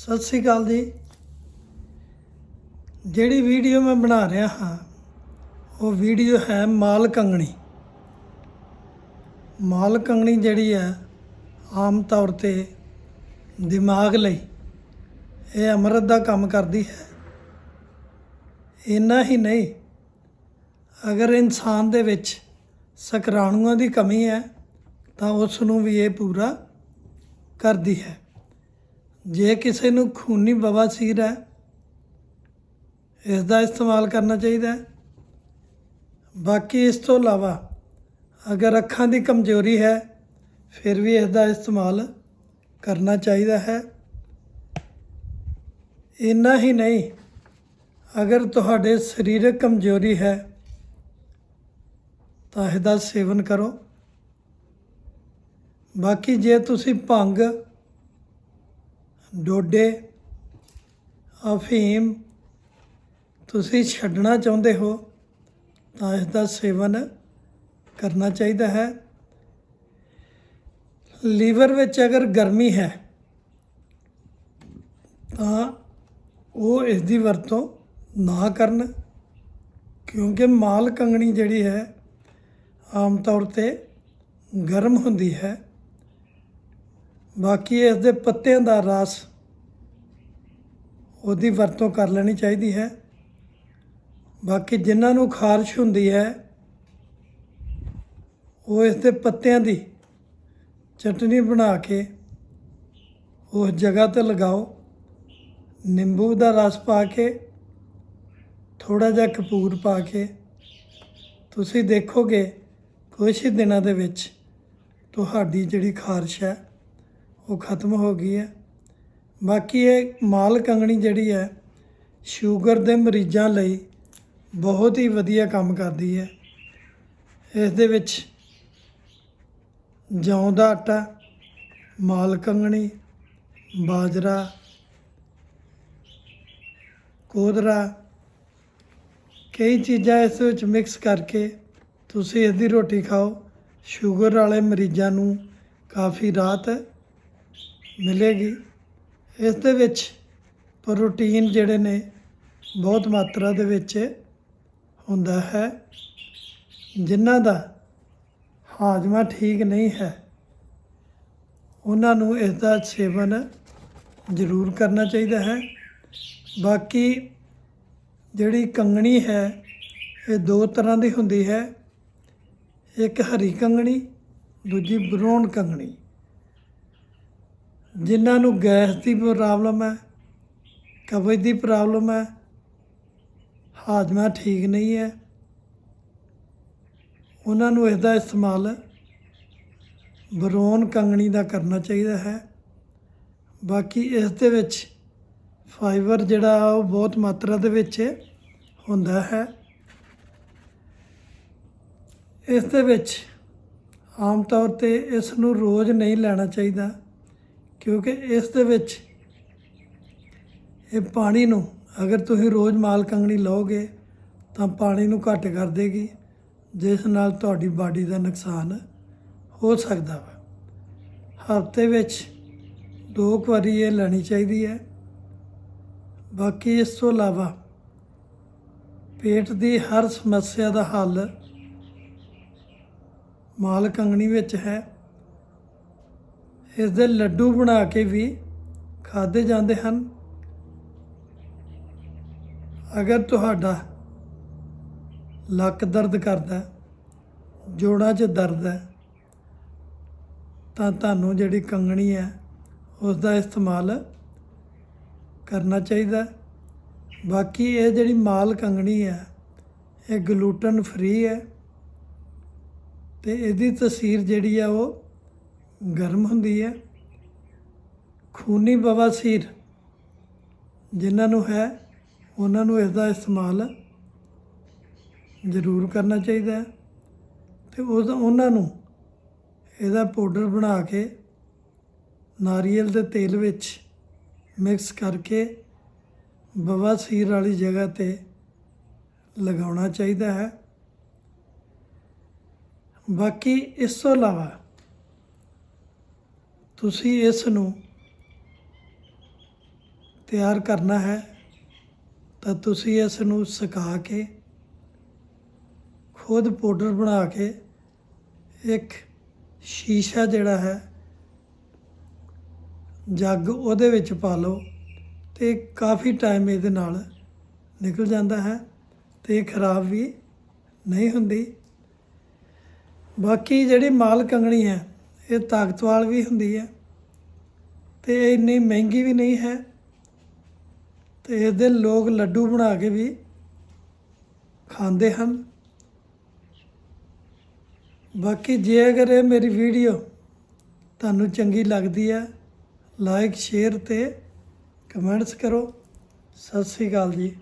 ਸਤਿ ਸ੍ਰੀ ਅਕਾਲ ਜੀ। ਜਿਹੜੀ ਵੀਡੀਓ ਮੈਂ ਬਣਾ ਰਿਹਾ ਹਾਂ, ਉਹ ਵੀਡੀਓ ਹੈ ਮਾਲ ਕੰਗਣੀ। ਮਾਲ ਕੰਗਣੀ ਜਿਹੜੀ ਹੈ, ਆਮ ਤੌਰ ਤੇ ਦਿਮਾਗ ਲਈ ਇਹ ਅੰਮ੍ਰਿਤ ਦਾ ਕੰਮ ਕਰਦੀ ਹੈ। ਇੰਨਾ ਹੀ ਨਹੀਂ, ਅਗਰ ਇਨਸਾਨ ਦੇ ਵਿੱਚ ਸਕਰਾਣੂਆਂ ਦੀ ਕਮੀ ਹੈ, ਤਾਂ ਉਸ ਨੂੰ ਵੀ ਇਹ ਪੂਰਾ ਕਰਦੀ ਹੈ। ਜੇ ਕਿਸੇ ਨੂੰ ਖੂਨੀ ਬਵਾਸੀਰ ਹੈ ਇਸ ਦਾ ਇਸਤੇਮਾਲ ਕਰਨਾ ਚਾਹੀਦਾ ਹੈ। ਬਾਕੀ ਇਸ ਤੋਂ ਇਲਾਵਾ ਅਗਰ ਅੱਖਾਂ ਦੀ ਕਮਜ਼ੋਰੀ ਹੈ, ਫਿਰ ਵੀ ਇਸ ਦਾ ਇਸਤੇਮਾਲ ਕਰਨਾ ਚਾਹੀਦਾ ਹੈ। ਇੰਨਾ ਹੀ ਨਹੀਂ, ਅਗਰ ਤੁਹਾਡੇ ਸਰੀਰਕ ਕਮਜ਼ੋਰੀ ਹੈ, ਤਾਂ ਇਹਦਾ ਸੇਵਨ ਕਰੋ। ਬਾਕੀ ਜੇ ਤੁਸੀਂ ਭੰਗ ਡੋਡੇ ਅਫੀਮ ਤੁਸੀਂ ਛੱਡਣਾ ਚਾਹੁੰਦੇ ਹੋ ਤਾਂ ਇਸ ਦਾ ਸੇਵਨ ਕਰਨਾ ਚਾਹੀਦਾ ਹੈ। ਲੀਵਰ ਵਿੱਚ ਅਗਰ ਗਰਮੀ ਹੈ, ਤਾਂ ਉਹ ਇਸ ਦੀ ਵਰਤੋਂ ਨਾ ਕਰਨ, ਕਿਉਂਕਿ ਮਾਲ ਕੰਗਣੀ ਜਿਹੜੀ ਹੈ ਆਮ ਤੌਰ ਤੇ ਗਰਮ ਹੁੰਦੀ ਹੈ। ਬਾਕੀ ਇਸ ਦੇ ਪੱਤਿਆਂ ਦਾ ਰਸ ਉਹਦੀ ਵਰਤੋਂ ਕਰ ਲੈਣੀ ਚਾਹੀਦੀ ਹੈ। ਬਾਕੀ ਜਿਨ੍ਹਾਂ ਨੂੰ ਖਾਰਸ਼ ਹੁੰਦੀ ਹੈ, ਉਹ ਇਸ ਦੇ ਪੱਤਿਆਂ ਦੀ ਚਟਨੀ ਬਣਾ ਕੇ ਉਸ ਜਗ੍ਹਾ ਤੇ ਲਗਾਓ। ਨਿੰਬੂ ਦਾ ਰਸ ਪਾ ਕੇ ਥੋੜਾ ਜਿਹਾ ਕਪੂਰ ਪਾ ਕੇ। ਤੁਸੀਂ ਦੇਖੋਗੇ ਕੁਝ ਹੀ ਦਿਨਾਂ ਦੇ ਵਿੱਚ ਤੁਹਾਡੀ ਜਿਹੜੀ ਖਾਰਸ਼ ਹੈ ਉਹ ਖਤਮ ਹੋ ਗਈ ਹੈ। ਬਾਕੀ ਇਹ ਮਾਲ ਕੰਗਣੀ ਜਿਹੜੀ ਹੈ, ਸ਼ੂਗਰ ਦੇ ਮਰੀਜ਼ਾਂ ਲਈ ਬਹੁਤ ਹੀ ਵਧੀਆ ਕੰਮ ਕਰਦੀ ਹੈ। ਇਸ ਦੇ ਵਿੱਚ ਜੌਂ ਦਾ ਆਟਾ, ਮਾਲ ਕੰਗਣੀ, ਬਾਜਰਾ, ਕੋਦਰਾ, ਕਈ ਚੀਜ਼ਾਂ ਇਸ ਵਿੱਚ ਮਿਕਸ ਕਰਕੇ ਤੁਸੀਂ ਇਸ ਦੀ ਰੋਟੀ ਖਾਓ। ਸ਼ੂਗਰ ਵਾਲੇ ਮਰੀਜ਼ਾਂ ਨੂੰ ਕਾਫੀ ਰਾਹਤ ਮਿਲੇਗੀ। ਇਸ ਦੇ ਵਿੱਚ ਪ੍ਰੋਟੀਨ ਜਿਹੜੇ ਨੇ ਬਹੁਤ ਮਾਤਰਾ ਦੇ ਵਿੱਚ ਹੁੰਦਾ ਹੈ, ਜਿਨ੍ਹਾਂ ਦਾ ਹਾਜ਼ਮਾ ਠੀਕ ਨਹੀਂ ਹੈ। ਉਹਨਾਂ ਨੂੰ ਇਸ ਦਾ ਸੇਵਨ ਜ਼ਰੂਰ ਕਰਨਾ ਚਾਹੀਦਾ ਹੈ। ਬਾਕੀ ਜਿਹੜੀ ਕੰਗਣੀ ਹੈ, ਇਹ ਦੋ ਤਰ੍ਹਾਂ ਦੀ ਹੁੰਦੀ ਹੈ। ਇੱਕ ਹਰੀ ਕੰਗਣੀ, ਦੂਜੀ ਬਰੌਨ ਕੰਗਣੀ। ਜਿਨ੍ਹਾਂ ਨੂੰ ਗੈਸ ਦੀ ਪ੍ਰੋਬਲਮ ਹੈ ਕਬਜ਼ ਦੀ ਪ੍ਰੋਬਲਮ ਹੈ, ਹਾਜ਼ਮਾ ਠੀਕ ਨਹੀਂ ਹੈ, ਉਹਨਾਂ ਨੂੰ ਇਸ ਦਾ ਇਸਤੇਮਾਲ ਬਰੋਨ ਕੰਗਣੀ ਦਾ ਕਰਨਾ ਚਾਹੀਦਾ ਹੈ। ਬਾਕੀ ਇਸ ਦੇ ਵਿੱਚ ਫਾਈਬਰ ਜਿਹੜਾ ਉਹ ਬਹੁਤ ਮਾਤਰਾ ਦੇ ਵਿੱਚ ਹੁੰਦਾ ਹੈ। ਇਸ ਦੇ ਵਿੱਚ ਆਮ ਤੌਰ ਤੇ ਇਸ ਨੂੰ ਰੋਜ਼ ਨਹੀਂ ਲੈਣਾ ਚਾਹੀਦਾ। ਕਿਉਂਕਿ ਇਸ ਦੇ ਵਿੱਚ ਇਹ ਪਾਣੀ ਨੂੰ ਅਗਰ ਤੁਸੀਂ ਰੋਜ਼ ਮਾਲ ਕੰਗਣੀ ਲਓਗੇ ਤਾਂ ਪਾਣੀ ਨੂੰ ਘੱਟ ਕਰ ਦੇਗੀ, ਜਿਸ ਨਾਲ ਤੁਹਾਡੀ ਬਾਡੀ ਦਾ ਨੁਕਸਾਨ ਹੋ ਸਕਦਾ ਵਾ। ਹਫ਼ਤੇ ਵਿੱਚ ਦੋ ਕੁ ਵਾਰੀ ਇਹ ਲੈਣੀ ਚਾਹੀਦੀ ਹੈ। ਬਾਕੀ ਇਸ ਤੋਂ ਇਲਾਵਾ ਪੇਟ ਦੀ ਹਰ ਸਮੱਸਿਆ ਦਾ ਹੱਲ ਮਾਲ ਕੰਗਣੀ ਵਿੱਚ ਹੈ। ਇਸ ਦੇ ਲੱਡੂ ਬਣਾ ਕੇ ਵੀ ਖਾਦੇ ਜਾਂਦੇ ਹਨ। ਅਗਰ ਤੁਹਾਡਾ ਲੱਕ ਦਰਦ ਕਰਦਾ ਜੋੜਾਂ 'ਚ ਦਰਦ ਹੈ, ਤਾਂ ਤੁਹਾਨੂੰ ਜਿਹੜੀ ਕੰਗਣੀ ਹੈ ਉਸ ਦਾ ਇਸਤੇਮਾਲ ਕਰਨਾ ਚਾਹੀਦਾ ਬਾਕੀ ਇਹ ਜਿਹੜੀ ਮਾਲ ਕੰਗਣੀ ਹੈ, ਇਹ ਗਲੂਟਨ ਫ੍ਰੀ ਹੈ ਤੇ ਇਹਦੀ ਤਸੀਰ ਜਿਹੜੀ ਆ ਉਹ ਗਰਮ ਹੁੰਦੀ ਹੈ। ਖੂਨੀ ਬਵਾਸੀਰ ਜਿਨ੍ਹਾਂ ਨੂੰ ਹੈ, ਉਹਨਾਂ ਨੂੰ ਇਸ ਦਾ ਇਸਤੇਮਾਲ ਜ਼ਰੂਰ ਕਰਨਾ ਚਾਹੀਦਾ ਹੈ ਤੇ ਉਸ ਉਹਨਾਂ ਨੂੰ ਇਹਦਾ ਪਾਊਡਰ ਬਣਾ ਕੇ ਨਾਰੀਅਲ ਦੇ ਤੇਲ ਵਿੱਚ ਮਿਕਸ ਕਰਕੇ ਬਵਾਸੀਰ ਵਾਲੀ ਜਗ੍ਹਾ ਤੇ ਲਗਾਉਣਾ ਚਾਹੀਦਾ ਹੈ। ਬਾਕੀ ਇਸ ਤੋਂ ਇਲਾਵਾ ਤੁਸੀਂ ਇਸ ਨੂੰ ਤਿਆਰ ਕਰਨਾ ਹੈ, ਤਾਂ ਤੁਸੀਂ ਇਸ ਨੂੰ ਸੁਕਾ ਕੇ, ਖੁਦ ਪਾਊਡਰ ਬਣਾ ਕੇ, ਇੱਕ ਸ਼ੀਸ਼ਾ ਜਿਹੜਾ ਹੈ, ਜੱਗ ਉਹਦੇ ਵਿੱਚ ਪਾ ਲਓ ਤੇ ਕਾਫੀ ਟਾਈਮ ਇਹਦੇ ਨਾਲ ਨਿਕਲ ਜਾਂਦਾ ਹੈ ਤੇ ਖਰਾਬ ਵੀ ਨਹੀਂ ਹੁੰਦੀ। ਬਾਕੀ ਜਿਹੜੀ ਮਾਲ ਕੰਗਣੀ ਹੈ ਇਹ ਤਾਕਤਵਾਲ ਵੀ ਹੁੰਦੀ ਹੈ ਤੇ ਇਹ ਇੰਨੀ ਮਹਿੰਗੀ ਵੀ ਨਹੀਂ ਹੈ ਤੇ ਇਹਦੇ ਲੋਕ ਲੱਡੂ ਬਣਾ ਕੇ ਵੀ ਖਾਂਦੇ ਹਨ। ਬਾਕੀ ਜੇ ਅਗਰ ਇਹ ਮੇਰੀ ਵੀਡੀਓ ਤੁਹਾਨੂੰ ਚੰਗੀ ਲੱਗਦੀ ਹੈ ਲਾਈਕ ਸ਼ੇਅਰ ਤੇ ਕਮੈਂਟਸ ਕਰੋ। ਸਤਿ ਸ੍ਰੀ ਅਕਾਲ ਜੀ।